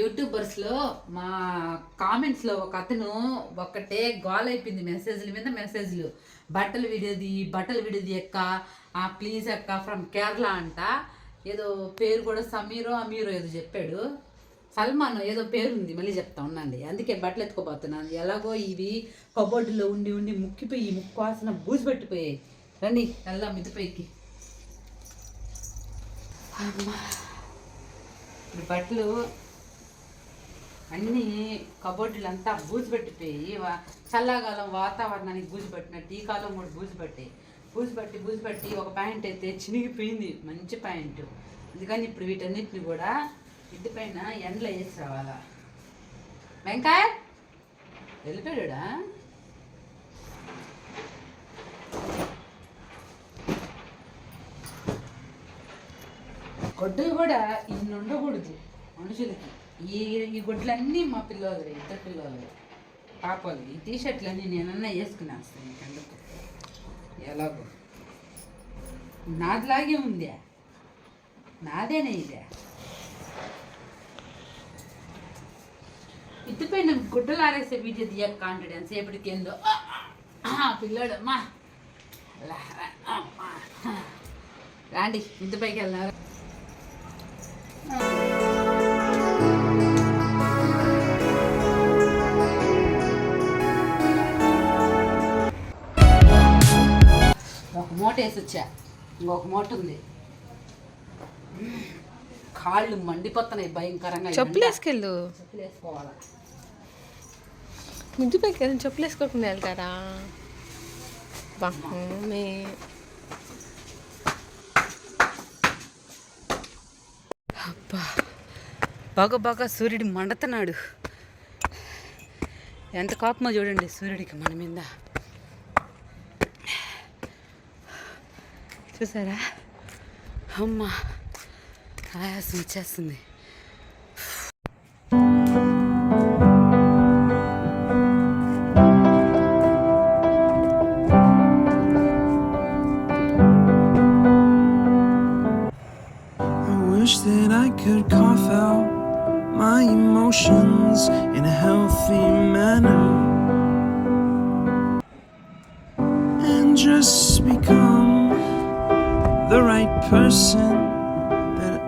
యూట్యూబర్స్లో మా కామెంట్స్లో ఒక అతను ఒకటే గోల్ అయిపోయింది మెసేజ్ల మీద మెసేజ్లు. బట్టలు విడేది బట్టలు విడేది అక్క ప్లీజ్ అక్క ఫ్రమ్ కేరళ అంట. ఏదో పేరు కూడా సమీరో అమీరో ఏదో చెప్పాడు. సల్మాన్ ఏదో పేరు ఉంది మళ్ళీ చెప్తా ఉండండి అందుకే బట్టలు ఎత్తుకోబోతున్నాను. ఎలాగో ఇవి కబోర్డులో ఉండి ఉండి ముక్కిపోయి ముక్కు వాసన బూజు పెట్టిపోయాయి. రండి వెళ్దాం మిద్దిపైకి అమ్మా. ఇప్పుడు బట్టలు అన్నీ కబోర్డులు అంతా బూజు పెట్టిపోయి వా- వాతావరణానికి బూజు పట్టినట్టు ఈ కాలం కూడా బూజు పట్టాయి బూజు పట్టి బూజు పట్టి ఒక ప్యాంట్ అయితే చినిగిపోయింది మంచి ప్యాంట్. అందుకని ఇప్పుడు వీటన్నిటిని కూడా ఇంటి పైన ఎండలో వేసి రావాలా. వెంకాయ్ వెళ్ళిపోయాడా? గొడ్డలు కూడా ఇన్ని ఉండకూడదు మనుషులకి. ఈ ఈ గుడ్లన్నీ మా పిల్లలు ఇద్దరు పిల్లలు పాపలు ఈ టీ షర్ట్లన్నీ నేనన్నా వేసుకునేస్తాను అందుకు ఎలాగో. నాదిలాగే ఉందా. నాదేనే ఇదే. ఇటుపైన గుడ్డలు ఆరేసే వీడియో తీయ కాన్ఫిడెన్స్ ఎప్పటికి ఏందో. అమ్మా. రాండి ఇంటి పైకి మూట వేసి వచ్చా ఇంకొక మూట ఉంది. కాళ్ళు మండిపోతున్నాయి భయంకరంగా చెప్పులు. వేసుకెళ్ళు. చెప్పులు వేసుకోవాలా? పైకి వెళ్ళి చెప్పులు వేసుకోకుండా వెళ్తారా? బా, మమ్మీ. అబ్బా బాగా బాగా సూర్యుడు మండుతున్నాడు. ఎంత కోపమో చూడండి సూర్యుడికి మన మీద. చూసారా? అమ్మా ఆయాసం వచ్చేస్తుంది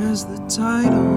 as the title.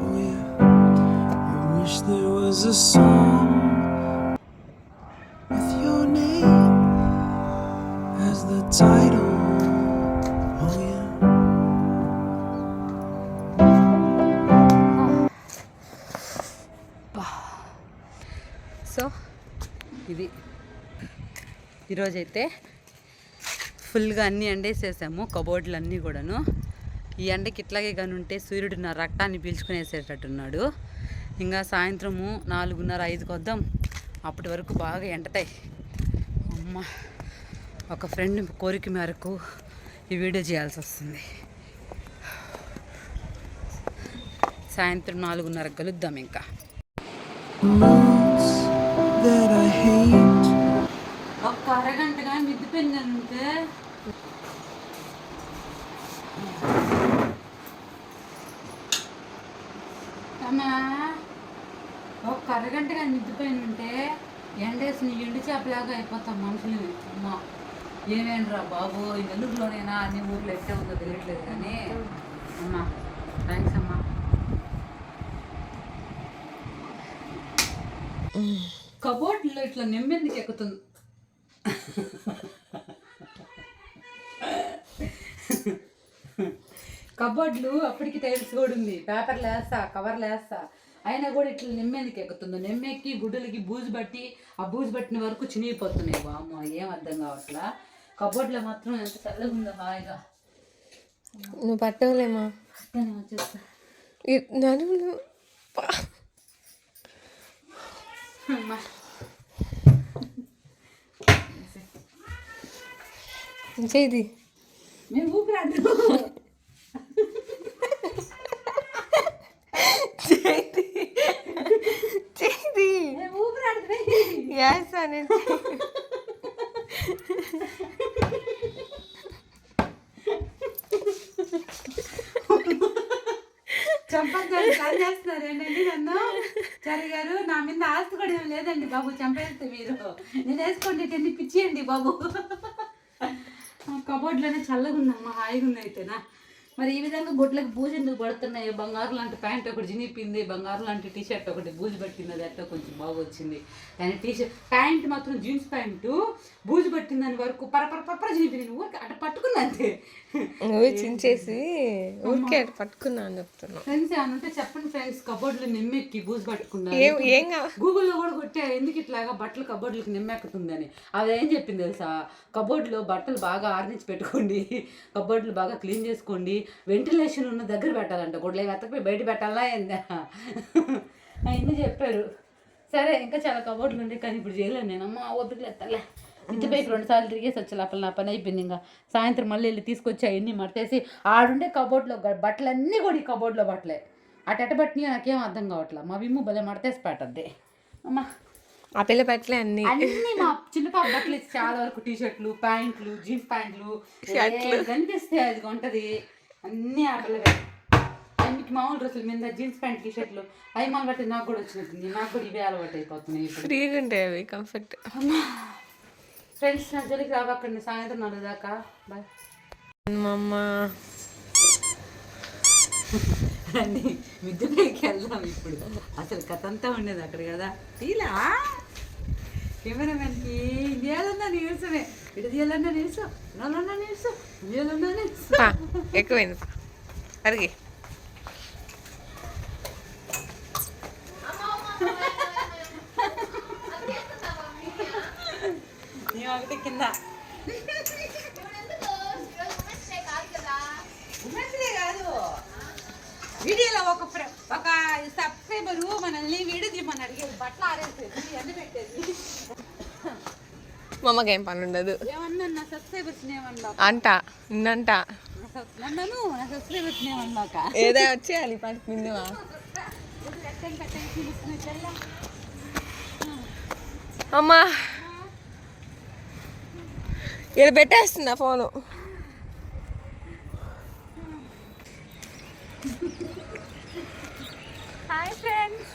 Oh, yeah. I wish there was a song with your name as the title. Oh, yeah. So ఇది ఈరోజైతే ఫుల్గా అన్నీ ఎండేసేసాము కబోర్డులు అన్నీ కూడాను ఈ ఎండకి ఇట్లాగే కానీ ఉంటే సూర్యుడు నా రక్తాన్ని పీల్చుకునేసేటట్టున్నాడు. ఇంకా సాయంత్రము నాలుగున్నర ఐదుకి వద్దాం. అప్పటి వరకు బాగా ఎండతాయి. అమ్మ ఒక ఫ్రెండ్ కోరిక మేరకు ఈ వీడియో చేయాల్సి వస్తుంది. సాయంత్రం నాలుగున్నరకు కలుద్దాం ఇంకా. ఒక్క అరగంటగా మిద్ది పెన్నుంటే ఒక ఒక్క అరగంటగా నిద్రపోయిన ఉంటే ఎండేసిన ఎండు చేపలాగా అయిపోతాం మనుషులు. అమ్మా ఏమేంట్రా బాబు? ఈ వెలుగులోనేనా అన్ని ఊర్లో ఎట్టే ఉందో తెలియట్లేదు కానీ. అమ్మా థ్యాంక్స్ అమ్మా. కబోర్డ్లో ఇట్లా నెమ్మెందుకు ఎక్కుతుంది? కబోర్డ్లు అప్పటికి టైల్స్ కూడా ఉంది. పేపర్లు వేస్తా కవర్లు వేస్తా అయినా కూడా ఇట్లా నెమ్మెందుకు ఎక్కుతుందో? నెమ్మెక్కి గుడ్డలకి బూజు పట్టి ఆ బూజు పట్టిన వరకు చినిగిపోతున్నాయి బామ్మ ఏం అర్థం కావట్లా? కబోర్డ్లో మాత్రం ఎంత చల్లగా ఉందో హాయిగా. నువ్వు పట్టవలేమా? ఈ- నడుములు మేము ఊపిరాడు చేది చేది మేము ఊపిరాడు యాస్ అనేది. చంపద్దు ప్లాన్ చేస్తున్నారు ఏంటండి నన్ను? చరి గారు నా మీద ఆస్తి కూడా ఏం లేదండి బాబు చంపేస్తే మీరు. నేను వేసుకోండి ఎన్ని పిచ్చియండి బాబు. కబోర్డ్లోనే చల్లగా ఉందమ్మా హాయిగా ఉంది అయితేనా? మరి ఈ విధంగా గుడ్లకు బూజు ఎందుకు పడుతున్నాయి? బంగారు లాంటి ప్యాంట్ ఒకటి జినిపింది బంగారు లాంటి టీషర్ట్ ఒకటి బూజు పట్టింది అది అట్లా కొంచెం బాగా వచ్చింది. కానీ టీ షర్ట్ ప్యాంట్ మాత్రం జీన్స్ ప్యాంటు బూజు పట్టిందని వరకు పరపర పరపర జినిపింది ఊరికి అట్ట పట్టుకున్నా అంతే. నువ్వు చించేసి ఊరికే అటు పట్టుకున్నా అని చెప్తున్నావు ఫ్రెండ్స్ ఉంటే చెప్పండి ఫ్రెండ్స్ కబోర్డ్లో నిమ్మెక్కి బూజు పట్టుకున్నా. ఏం ఏం గూగుల్లో కూడా కొట్టే ఎందుకు ఇట్లాగా బట్టలు కబోర్డ్లకు నిమ్మెక్కుతుందని. అది ఏం చెప్పింది తెలుసా? కబోర్డ్లో బట్టలు బాగా ఆర్నించి పెట్టుకోండి కబోర్డ్లు బాగా క్లీన్ చేసుకోండి వెంటిలేషన్ ఉన్న దగ్గర పెట్టాలంట. గుడ్లే వెతకపోయి బయట పెట్టాలా ఏందా? అవన్నీ చెప్పారు. సరే ఇంకా చాలా కబోర్డ్లు ఉండే కానీ ఇప్పుడు చేయలేను నేను. అమ్మ ఓపికలు ఎత్తలే. ఇంటి పైకి రెండు సార్లు తిరిగేసి వచ్చి లోపల నా పని అయిపోయింది. ఇంకా సాయంత్రం మళ్ళీ వెళ్ళి తీసుకొచ్చి అవన్నీ మడతేసి ఆడుండే కబోర్డ్లో బట్టలన్నీ కూడా ఈ కబోర్డ్లో బట్టలే. అటు ఎట పట్టినాయో నాకేం అర్థం కావట్లే. మా విమ్ము భలే మడతేసి పెట్టద్ది. అమ్మ. ఆ పిల్ల పెట్టలే అన్ని. అన్ని మా చిన్న పాప బట్టలు ఇచ్చి చాలా వరకు టీ షర్ట్లు ప్యాంట్లు జీన్స్ ప్యాంట్లు కనిపిస్తే అది కొంటది. అన్ని ఆటలవే అన్నికి మామూలు డ్రెస్సులు మీద జీన్స్ ప్యాంట్ టీ షర్ట్లు అవి బట్టి నాకు కూడా వచ్చినట్టుంది. నాకు కూడా ఇవే అలవాటు అయిపోతున్నాయి ఫ్రీగా ఉంటాయి అవి కంఫర్ట్ ఫ్రెండ్స్ నా జోలికి రావకండి సాయంత్రం నాలుగు దాకా. బాయ్ మమ్మ రండి మిద్దె పైకి వెళ్దాం ఇప్పుడు. అసలు కథ అంతా ఉండేది అక్కడ కదా. తీలా కెమెరామెన్కి ఇదేదన్నా నీరసమే. ఇటు తీయాలన్నా నీరసం నల్లన్నా నీరసం తీయాలన్నా నీరసం. ఎక్కువైంది అడిగి ఒకటి కింద. వీడియోలో ఒక ఫ్రె- ఒక సబ్స్క్రైబరు మనల్ని వీడియో తీయమని అడిగేది బట్టలు ఆరేసేది ఎండ పెట్టేది. మా అమ్మకి ఏం పని ఉండదు ఏమన్నా నా సబ్స్క్రైబర్స్ ఏమన్నా అంట నిన్నంట. నన్ను నా సబ్స్క్రైబర్స్ ఏమన్నాక ఏదో వచ్చేయాలి మిందువా అమ్మా ఇక్కడ పెట్టేస్తున్నా ఫోను. Hi friends.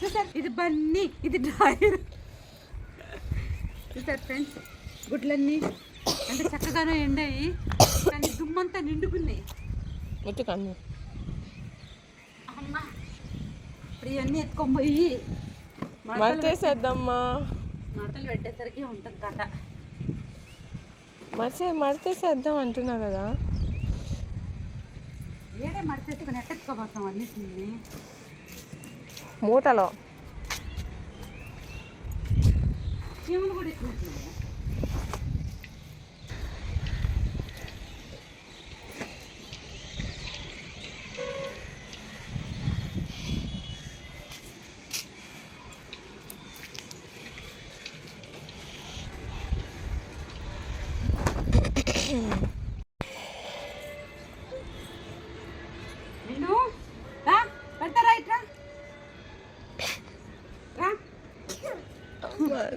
చూసారు? ఇది బన్నీ ఇది డ్రాయర్. చూసారు ఫ్రెండ్స్? గుడ్లన్నీ అంటే చక్కగానే ఎండాయి కానీ దుమ్మంతా నిండుకున్నాయి. అమ్మ ఇప్పుడు ఇవన్నీ ఎత్తుకొని పోయి మడతలు పెట్టేసరికి ఉంటుంది కథ మడిసే మడతేసేద్దాం అంటున్నా కదా. మూటలో. కూడా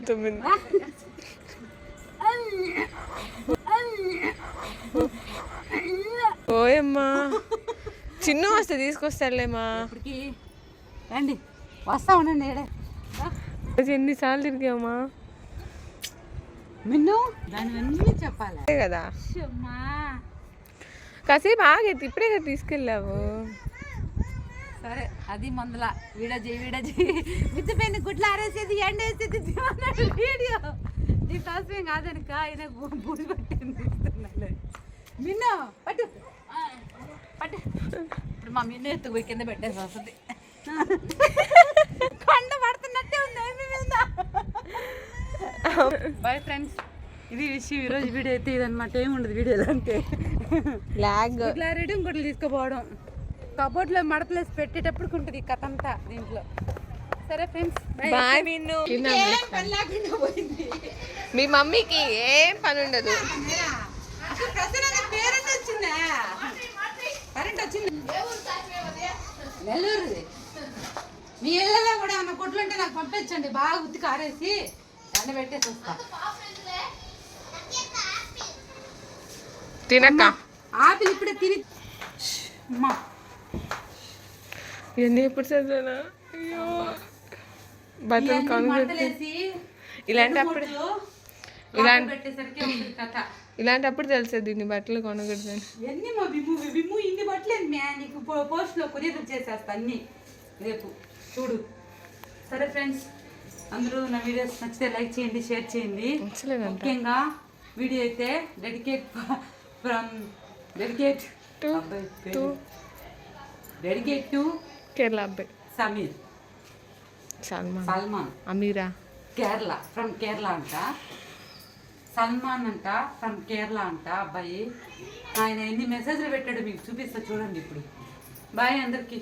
తొమ్మిది. ఓయమ్మా. చిన్న వస్తే తీసుకొస్తాడులేమా ఇప్పటికి రండి వస్తా ఉండండి ఏడే ఎన్నిసార్లు తిరిగామా మిన్ను దాని అన్నీ చెప్పాలి కదా. కాసేపు ఆగైతే ఇప్పుడే కదా తీసుకెళ్ళావు. సరే అది మందుల. వీడ చేయి వీడ చేయి మిత్తిపోయిన గుడ్లు ఆరేసేది ఎండేసేది తీయమన్నాడు వీడియో. నీ కోసమేం కాదనుక ఆయన బూ- బూజు పట్టింది. మిన్ను పట్టు. పట్టు. ఇప్పుడు మా మిన్ను ఎత్తు పోయి కింద పెట్టేసి వస్తుంది. కొండ పడుతున్నట్టే ఉంది బాయ్ ఫ్రెండ్స్ ఇది విషయం ఈరోజు వీడియో అయితే ఇదనమాట ఏముండదు వీడియోలో అంటే లాగ్ ఇంకోటి తీసుకుపోవడం. కబోర్డ్లో మడతలేసి పెట్టేటప్పుడు ఉంటుంది ఈ కథ అంతా దీంట్లో. సరే ఫ్రెండ్స్ బాయ్ మీ మమ్మీకి ఏం పని ఉండదు. వచ్చిందా? కరెంట్ వచ్చింది. నెల్లూరుది. మీ ఇళ్ళలో కూడా ఏమన్నా కొట్లు ఉంటే నాకు పంపించండి. బాగా ఉత్తి కారేసి ఎండ పెట్టేసి వస్తా. తినక్క. ఆపిల్ ఇప్పుడే తిని అమ్మా. ఇవన్నీ ఎప్పుడు చదివానా? అయ్యో. బట్టలు ఇవన్నీ కొనుగోలు మడతలేసి ఇలాంటి అప్పుడు ఇలాంటి- ఇలాంటప్పుడు తెలుస్తుంది దీన్ని బట్టలు కొనకూడదని ఎన్ని మా బిమ్ము బిమ్ము ఇన్ని బట్టలేదు మ్యా నీకు పోస్ట్లో కొరియర్ చేసేస్తా అన్ని. రేపు చూడు. సరే ఫ్రెండ్స్ అందరూ నా వీడియోస్ నచ్చితే లైక్ చేయండి షేర్ చేయండి. ముఖ్యంగా వీడియో అయితే dedicate from dedicate dedicate to Kerala అబ్బాయి సమీర్. సల్మాన్. సల్మాన్. అమీరా. కేరళ ఫ్రమ్ కేరళ అంట. సల్మాన్ అంట ఫ్రమ్ కేరళ అంట. అబ్బాయి ఆయన ఎన్ని మెసేజ్లు పెట్టాడు మీకు చూపిస్తా చూడండి ఇప్పుడు. బాయ్ అందరికీ.